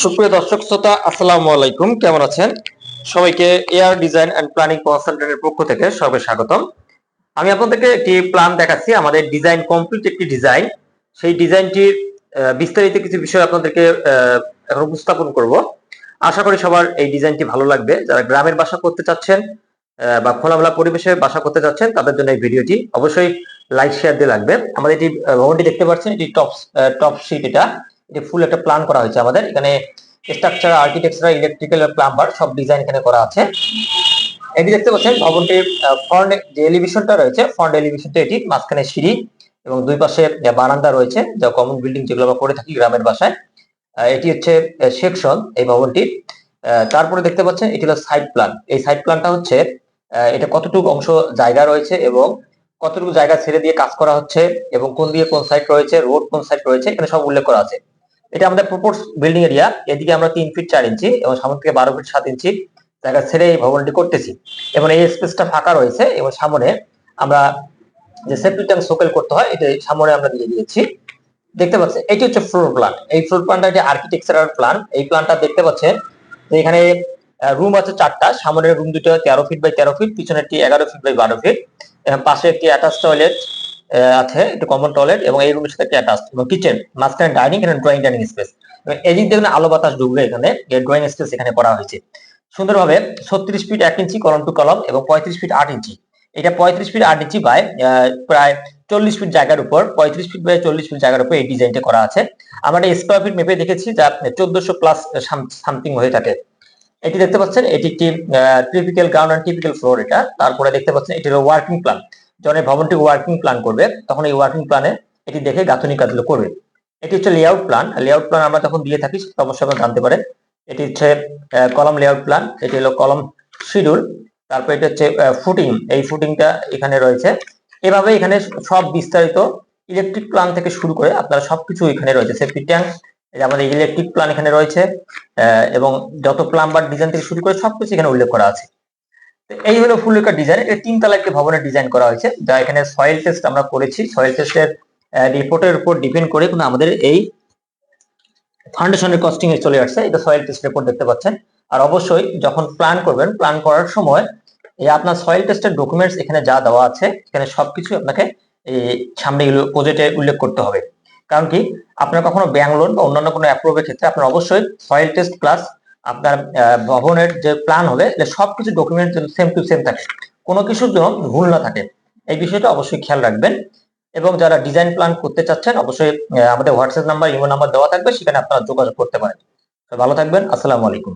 সুপ্রিয় দর্শক, শ্রোতা, আসসালামু আলাইকুম। কেমন আছেন? সবাইকে এয়ার ডিজাইন এন্ড প্ল্যানিং কনসালটেন্টের পক্ষ থেকে সবাই স্বাগতম। আমি আপনাদেরকে একটি প্ল্যান দেখাচ্ছি, আমাদের ডিজাইন কমপ্লিট একটি ডিজাইন সেই ডিজাইনটির বিস্তারিত কিছু বিষয় আপনাদেরকে এখন উপস্থাপন করব। আশা করি সবার এই ডিজাইনটি ভালো লাগবে। যারা গ্রামের বাসা করতে চাচ্ছেন বা খোলামেলা পরিবেশে বাসা করতে চাচ্ছেন, তাদের জন্য এই ভিডিওটি অবশ্যই লাইক শেয়ার দিয়ে লাগবে। আমাদের এটি ভবনটি দেখতে পাচ্ছেন, এটি টপ টপ শিট এটা। এটি ফুল একটা প্ল্যান করা হয়েছে আমাদের। এখানে স্ট্রাকচার আর্কিটেকচার ইলেকট্রিক্যাল প্লাম্বার সব ডিজাইন এখানে করা আছে। এটি দেখতে পাচ্ছেন ভবনটির ফ্রন্ট যে এলিভেশনটা রয়েছে ফ্রন্ট এলিভেশনটা এটি মাঝখানে সিঁড়ি এবং দুই পাশে বারান্দা রয়েছে যা কমন বিল্ডিং যেগুলো আমরা করে থাকি গ্রামের বাসায়। এটি হচ্ছে সেকশন এই ভবনটির। আহ, তারপরে দেখতে পাচ্ছেন এটি হলো সাইড প্ল্যান এই সাইড প্ল্যানটা হচ্ছে এটা কতটুকু অংশ জায়গা রয়েছে এবং কতটুকু জায়গা ছেড়ে দিয়ে কাজ করা হচ্ছে এবং কোন দিয়ে কোন সাইড রয়েছে রোড কোন সাইড রয়েছে এখানে সব উল্লেখ করা আছে। এটা আমাদের প্রপোর্স বিল্ডিং এরিয়া এদিকে আমরা তিন ফিট চার ইঞ্চি এবং সামনে থেকে বারো ফিট সাত ইঞ্চি জায়গা ছেড়ে এই ভবনটি করতেছি। এবং এই স্পেসটা ফাঁকা রয়েছে এবং সামনে আমরা যে সেফটি ট্যাঙ্ক সোকেল করতে হয়, এটা সামনে আমরা দিয়ে দিয়েছি। দেখতে পাচ্ছেন, এটি হচ্ছে ফ্লোর প্ল্যান এই ফ্লোর প্ল্যানটা একটি আর্কিটেকচারাল প্ল্যান এই প্ল্যানটা দেখতে পাচ্ছেন যে এখানে রুম আছে চারটা। সামনের রুম দুটো তেরো ফিট বাই তেরো ফিট পিছনেরটি এগারো ফিট বাই বারো ফিট পাশে একটি অ্যাটাচ টয়লেট আছে, একটু কমন টয়লেট এবং এই রুমের সাথে একটি অ্যাটাচ এবং কিচেন মাঝখানে ডাইনিং এখানে ড্রয়িং ডাইনিং স্পেস এবং এদিক দেখুন আলো বাতাস ঢুকবে এখানে ড্রয়িং স্পেস এখানে করা হয়েছে। সুন্দরভাবে ছত্রিশ ফিট এক ইঞ্চি কলম টু কলম এবং পঁয়ত্রিশ ফিট আট ইঞ্চি। এটা পঁয়ত্রিশ ফিট আট ইঞ্চি বাই প্রায় চল্লিশ ফিট জায়গার উপর, পঁয়ত্রিশ ফিট বাই চল্লিশ ফিট জায়গার উপর এই ডিজাইনটা করা আছে। আমরা স্কোয়ার ফিট মেপে দেখেছি যা চোদ্দশো প্লাস সামথিং হয়ে থাকে। এটি দেখতে পাচ্ছেন, এটি একটি typical ground and typical floor এটা। তারপরে দেখতে পাচ্ছেন এটি হলো ওয়ার্কিং প্ল্যান যখন এই ভবনটি ওয়ার্কিং প্ল্যান করবে, তখন এই ওয়ার্কিং প্ল্যানে এটি দেখে গাঁথনি কাজগুলো করবে। এটি হচ্ছে লেআউট প্ল্যান লেআউট প্ল্যান আমরা যখন দিয়ে থাকি, সেটা অবশ্যই আপনারা জানতে পারেন। এটি হচ্ছে কলম লেআউট প্ল্যান এটি হলো কলম শিডিউল তারপর এটা হচ্ছে ফুটিং এই ফুটিংটা এখানে রয়েছে। এভাবে এখানে সব বিস্তারিত ইলেকট্রিক প্ল্যান থেকে শুরু করে আপনারা সবকিছু এখানে রয়েছে। সেফটি ট্যাঙ্ক আমাদের ইলেকট্রিক প্ল্যান এখানে রয়েছে এবং যত প্লাম্বার ডিজাইন থেকে শুরু করে সবকিছু এখানে উল্লেখ করা আছে। এই হলো ফুল ডিজাইন এটা তিনতলা একটি ভবনের ডিজাইন করা হয়েছে, যা এখানে সয়েল টেস্ট আমরা করেছি। সয়েল টেস্টের রিপোর্টের উপর ডিপেন্ড করে কিন্তু আমাদের এই ফাউন্ডেশনের কস্টিং এ চলে আসছে। এটা সয়েল টেস্ট রিপোর্ট দেখতে পাচ্ছেন। আর অবশ্যই যখন প্ল্যান করবেন প্ল্যান করার সময় এই আপনার সয়েল টেস্টের ডকুমেন্টস এখানে যা দেওয়া আছে, এখানে সবকিছু আপনাকে এই সামনে প্রজেক্টে উল্লেখ করতে হবে। কারণ কি, আপনার কখনো ব্যাংক লোন বা অন্যান্য কোনো অ্যাপ্রুভের ক্ষেত্রে আপনার অবশ্যই সয়েল টেস্ট প্লাস আপনার ভবনের যে প্ল্যান হবে সবকিছু ডকুমেন্ট যেন সেম টু সেম থাকে। কোনো কিছুর জন্য ভুল না থাকে। এই বিষয়টা অবশ্যই খেয়াল রাখবেন। এবং যারা ডিজাইন প্ল্যান করতে চাচ্ছেন, অবশ্যই আমাদের হোয়াটসঅ্যাপ নাম্বার ইমো নাম্বার দেওয়া থাকবে। সেখানে আপনারা যোগাযোগ করতে পারেন। ভালো থাকবেন। আসসালামু আলাইকুম।